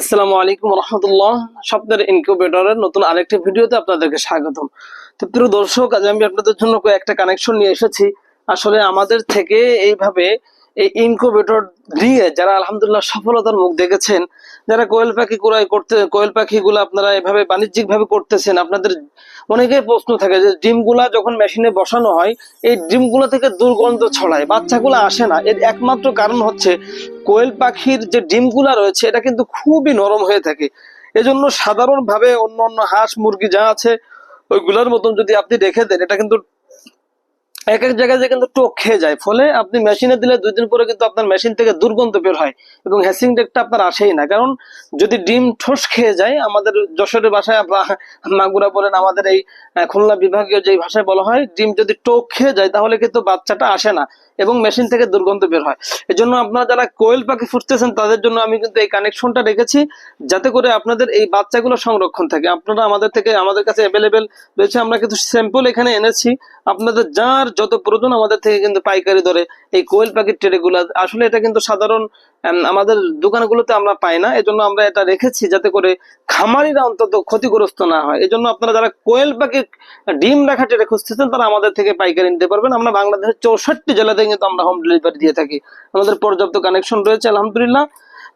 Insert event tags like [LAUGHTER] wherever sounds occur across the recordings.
আসসালামু আলাইকুম রহমতুল্লাহ। স্বপ্নের ইনকিউবেটরের নতুন আরেকটি ভিডিওতে আপনাদেরকে স্বাগতম। তো প্রিয় দর্শক, আজ আমি আপনাদের জন্য একটা কানেকশন নিয়ে এসেছি। আসলে আমাদের থেকে এইভাবে এই ইনকিউবেটর দিয়ে যারা আলহামদুলিল্লাহ সফলতার মুখ দেখেছেন যারা কোয়েল পাখি ক্রয় করতে, কোয়েল পাখিগুলো আপনারা এভাবে বাণিজ্যিক ভাবে করতেছেন, আপনাদের অনেকেই প্রশ্ন থাকে যে ডিমগুলা যখন মেশিনে বসানো হয়, এই ডিমগুলো থেকে দুর্গন্ধ ছড়ায়, বাচ্চাগুলো আসে না। এর একমাত্র কারণ হচ্ছে কোয়েল পাখির যে ডিমগুলা রয়েছে, এটা কিন্তু খুবই নরম হয়ে থাকে। এজন্য সাধারণভাবে অন্য অন্য হাঁস, মুরগি যা আছে, ওইগুলোর মতন যদি আপনি রেখে দেন, এটা কিন্তু এক এক জায়গায় যে কিন্তু টোক খেয়ে যায়। ফলে আপনি মেশিনে দিলে দুই দিন পরে কিন্তু আপনার মেশিন থেকে দুর্গন্ধ বের হয় এবং হ্যাসিং ডেকটা আপনার আসেই না। কারণ যদি ডিম ঠোস খেয়ে যায়, আমাদের যশোরের ভাষায় মাগুরা বলেন, আমাদের এই খুলনা বিভাগীয় যে ভাষায় বলা হয়, ডিম যদি টোক খেয়ে যায়, তাহলে কিন্তু বাচ্চাটা আসে না। এবং মেশিন থেকে দুর্গন্ধ বের হয়। এজন্য আপনারা যারা কোয়েল পাখি ফুটতেছেন, তাদের জন্য আমি কিন্তু এই কানেকশনটা রেখেছি, যাতে করে আপনাদের এই বাচ্চাগুলো সংরক্ষণ থাকে। আপনারা আমাদের থেকে, আমাদের কাছে অ্যাভেলেবেল রয়েছে, আমরা কিন্তু স্যাম্পল এখানে এনেছি। আপনাদের যার যত প্রয়োজন আমাদের থেকে কিন্তু পাইকারি দরে এই কোয়েল পাখির ট্রেগুলো আসলে এটা কিন্তু সাধারণ আমাদের দোকানগুলোতে আমরা পাই না, এজন্য আমরা এটা রেখেছি যাতে করে খামারিরা অন্তত ক্ষতিগ্রস্ত না হয়। এজন্য আপনারা যারা কোয়েল পাখি, ডিম রাখা ট্রে খুঁজতেছেন, তারা আমাদের থেকে পাইকারি নিতে পারবেন। আমরা বাংলাদেশের চৌষট্টি জেলাতে কিন্তু আমরা হোম ডেলিভারি দিয়ে থাকি। আমাদের পর্যাপ্ত কানেকশন রয়েছে, আলহামদুলিল্লাহ।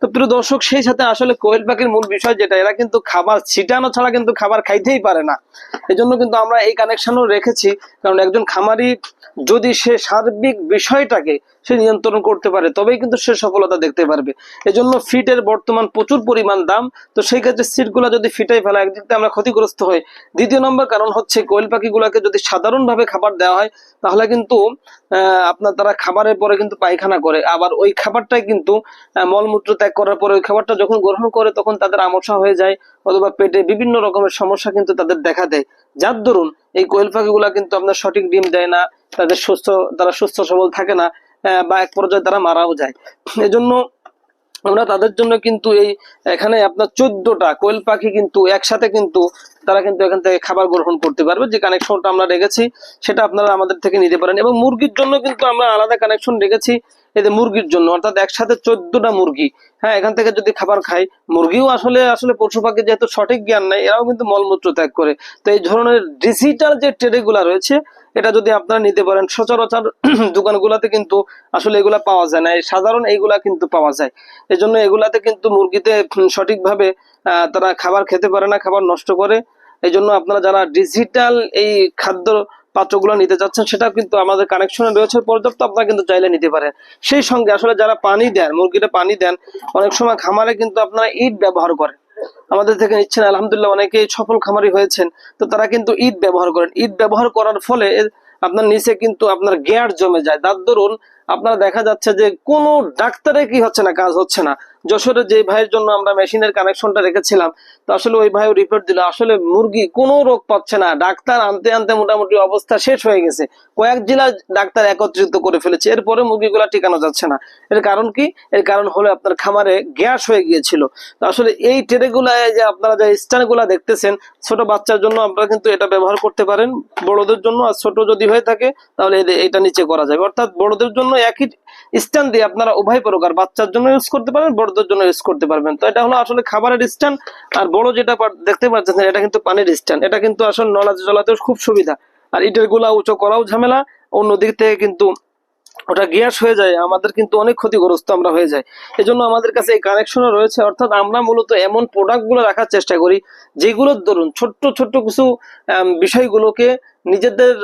তো প্রিয় দর্শক, সেই সাথে আসলে কোয়েল পাখির মূল বিষয় যেটা, এরা কিন্তু খাবার ছিটানো ছাড়া কিন্তু খাবার খাইতেই পারে না। এজন্য কিন্তু আমরা এই কানেকশনও রেখেছি। কারণ একজন খামারি যদি সে সার্বিক বিষয়টাকে সে নিয়ন্ত্রণ করতে পারে, তবেই কিন্তু সে সফলতা দেখতে পারবে। এজন্য ফিটের বর্তমান প্রচুর পরিমাণ দাম, তো সেই ক্ষেত্রে সিটগুলো যদি ফিটাই ফেলা একদিক থেকে আমরা ক্ষতিগ্রস্ত হই। দ্বিতীয় নম্বর কারণ হচ্ছে কোয়েল পাখিগুলোকে যদি সাধারণভাবে খাবার দেওয়া হয়, তাহলে কিন্তু আপনার তারা খাবারের পরে কিন্তু পায়খানা করে। আবার ওই খাবারটাই কিন্তু মলমূত্র ত্যাগ করার পরে ওই খাবারটা যখন গ্রহণ করে, তখন তাদের আমসা হয়ে যায়, অথবা পেটে বিভিন্ন রকমের সমস্যা কিন্তু তাদের দেখা দেয়। যার দরুন এই কোয়েল পাখিগুলা কিন্তু আপনার সঠিক ডিম দেয় না, তাদের সুস্থ, তারা সুস্থ সবল থাকে না বা এক পর্যায়ে তারা মারাও যায়। এজন্য আমরা তাদের জন্য কিন্তু এই এখানে আপনার চোদ্দটা কোয়েল পাখি কিন্তু একসাথে কিন্তু তারা কিন্তু এখান থেকে খাবার গ্রহণ করতে পারবে। যে কানেকশনটা আমরা রেখেছি, সেটা আপনারা আমাদের থেকে নিতে পারেন। এবং মুরগির জন্য কিন্তু আমরা আলাদা কানেকশন রেখেছি। যে মুরগির জন্য, অর্থাৎ একসাথে চোদ্দটা মুরগি। হ্যাঁ এখান থেকে যদি খাবার খায় মুরগিও আসলে আসলে পশু পাখি যেহেতু সঠিক জ্ঞান নাই, এরাও কিন্তু মলমূত্র ত্যাগ করে। তো এই ধরনের ডিজিটাল যে ট্রেডে গুলা রয়েছে, এটা যদি আপনারা নিতে পারেন, সচরাচর [CLEARS THROAT] দোকানগুলোতে কিন্তু আসলে এগুলা পাওয়া যায় না। সাধারণ এইগুলা কিন্তু পাওয়া যায়। এজন্য এগুলাতে কিন্তু মুরগিতে সঠিকভাবে তারা খাবার খেতে পারে না, খাবার নষ্ট করে। এই জন্য আপনারা যারা ডিজিটাল এই খাদ্য পাত্রগুলো নিতে যাচ্ছেন সেটা কিন্তু আমাদের কানেকশনে রয়েছে। পর্যাপ্ত আপনারা কিন্তু চাইলে নিতে পারেন। সেই সঙ্গে আসলে যারা পানি দেন, মুরগিটা পানি দেন, অনেক সময় খামারে কিন্তু আপনারা ইট ব্যবহার করেন। আমাদের থেকে নিচ্ছেন, আলহামদুলিল্লাহ অনেকেই সফল খামারি হয়েছেন, তো তারা কিন্তু ইট ব্যবহার করেন। ইট ব্যবহার করার ফলে আপনার নিচে কিন্তু আপনার গ্যাস জমে যায়। তার দরুন আপনারা দেখা যাচ্ছে যে কোনো ডাক্তারে কি হচ্ছে না, কাজ হচ্ছে না। যশোরে যে ভাইয়ের জন্য আমরা মেশিনের কানেকশনটা রেখেছিলাম, তো আসলে ওই ভাইও রিপোর্ট দিল। আসলে মুরগি কোনো রোগ পাচ্ছে না। ডাক্তার আনতে আনতে মোটামুটি অবস্থা শেষ হয়ে গেছে। কয়েক জেলা ডাক্তার একত্রিত করে ফেলেছে। এরপরে মুরগিগুলা টিকানো যাচ্ছে না। এর কারণ কি? এর কারণ হলো আপনার খামারে গ্যাস হয়ে গিয়েছিল। তো আসলে এই ট্রেগুলায় যে আপনারা যে স্ট্যান্ডগুলা দেখতেছেন, ছোট বাচ্চার জন্য আপনারা কিন্তু এটা ব্যবহার করতে পারেন। বড়দের জন্য আর ছোট যদি হয়ে থাকে, তাহলে এটা নিচে করা যাবে অর্থাৎ বড়দের জন্য একই স্ট্যান্ড দিয়ে আপনারা উভয় প্রকার বাচ্চার জন্য ইউজ করতে পারবেন, বড়দের জন্য ইউজ করতে পারবেন। তো এটা হলো আসলে খাবারের স্ট্যান্ড, আর বড় যেটা দেখতে পাচ্ছেন এটা কিন্তু পানির স্ট্যান্ড। এটা কিন্তু আসলে নলাতে চলাতেও খুব সুবিধা। আর ইটেরগুলা উঁচু করাও ঝামেলা অন্য দিক থেকে কিন্তু ওটা গ্যাস হয়ে যায়, আমাদের কিন্তু অনেক ক্ষতিগ্রস্ত আমরা হয়ে যাই। এজন্য আমাদের কাছে এই কানেকশনও রয়েছে, অর্থাৎ আমরা মূলত এমন প্রোডাক্টগুলো রাখার চেষ্টা করি, যেগুলোর ধরুন ছোট্ট ছোট্ট কিছু বিষয়গুলোকে নিজেদের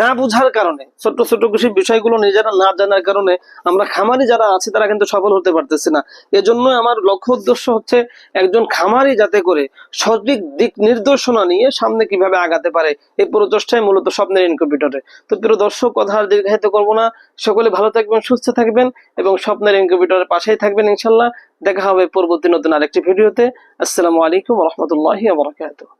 না বোঝার কারণে, ছোট্ট ছোট্ট কিছু বিষয়গুলো নিজেরা না জানার কারণে আমরা খামারি যারা আছে, তারা কিন্তু সফল হতে পারতেছে না। এজন্য আমার লক্ষ্য উদ্দেশ্য হচ্ছে একজন খামারি যাতে করে সঠিক দিক নির্দেশনা নিয়ে সামনে কীভাবে আগাতে পারে। এই প্রচেষ্টাই মূলত স্বপ্নের ইনকিউবেটরে তো প্রিয় দর্শক, কথা দীর্ঘায়িত করব না। সকলে ভালো থাকবেন, সুস্থ থাকবেন এবং স্বপ্নের ইনকিউবেটরের পাশেই থাকবেন, ইনশাল্লাহ। দেখা হবে পরবর্তী নতুন আরেকটি ভিডিওতে। আসসালামু আলাইকুম রহমতুল্লাহি আবরাকাতুহ